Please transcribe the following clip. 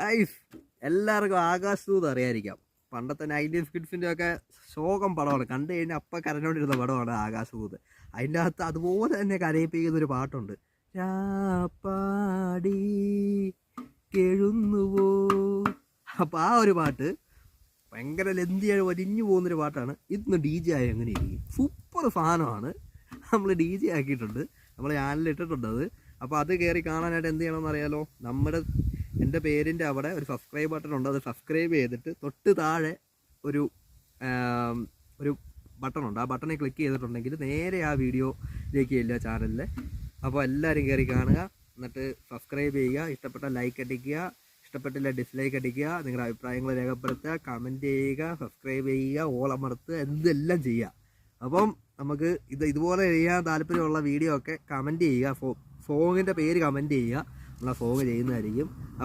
ഐഫ് എല്ലാവർക്കും ആകാശദൂത് അറിയാതിരിക്കാം പണ്ടത്തെ നയന്റീൻ കിഡ്സിന്റെ ഒക്കെ ശോകം പടമാണ്. കണ്ടു കഴിഞ്ഞാൽ അപ്പം കരഞ്ഞോണ്ടിരുന്ന പടമാണ് ആകാശദൂത് അതിന്റെ അകത്ത് അതുപോലെ തന്നെ കരയിപ്പിക്കുന്ന ഒരു പാട്ടുണ്ട്. പാടി കെഴുന്നുവോ. അപ്പം ആ ഒരു പാട്ട് ഭയങ്കര ലെന്തിയായി വലിഞ്ഞു പോകുന്നൊരു പാട്ടാണ്. ഇന്ന് ഡി ജെ ആയി അങ്ങനെ ഇരിക്കും? സൂപ്പർ സാധനമാണ് നമ്മൾ ഡി ജെ ആക്കിയിട്ടുണ്ട്. നമ്മൾ ചാനലിൽ ഇട്ടിട്ടുണ്ട് അത്. അപ്പോൾ അത് കയറി കാണാനായിട്ട് എന്ത് ചെയ്യണമെന്ന് അറിയാലോ? നമ്മുടെ എന്റെ പേരിന്റെ അവിടെ ഒരു സബ്സ്ക്രൈബ് ബട്ടൺ ഉണ്ട്. അത് സബ്സ്ക്രൈബ് ചെയ്തിട്ട് തൊട്ട് താഴെ ഒരു ഒരു ബട്ടൺ ഉണ്ട്. ആ ബട്ടണിൽ ക്ലിക്ക് ചെയ്തിട്ടുണ്ടെങ്കിൽ നേരെ ആ വീഡിയോയിലേക്ക് ചെല്ലുക ചാനലിൽ അപ്പോൾ എല്ലാവരും കയറി കാണുക. എന്നിട്ട് സബ്സ്ക്രൈബ് ചെയ്യുക. ഇഷ്ടപ്പെട്ട ലൈക്ക് അടിക്കുക. ഇഷ്ടപ്പെട്ടില്ല ഡിസ്ലൈക്ക് അടിക്കുക. നിങ്ങളുടെ അഭിപ്രായങ്ങൾ രേഖപ്പെടുത്തുക. കമന്റ് ചെയ്യുക. സബ്സ്ക്രൈബ് ചെയ്യുക. ഓളമർത്തുക എന്തെല്ലാം ചെയ്യുക. അപ്പം നമുക്ക് ഇത് ഇതുപോലെ ചെയ്യാൻ താല്പര്യമുള്ള വീഡിയോ ഒക്കെ കമന്റ് ചെയ്യുക. സോങ്ങിന്റെ പേര് കമന്റ് ചെയ്യുക. നമ്മൾ ആ സോങ് ചെയ്യുന്നതായിരിക്കും.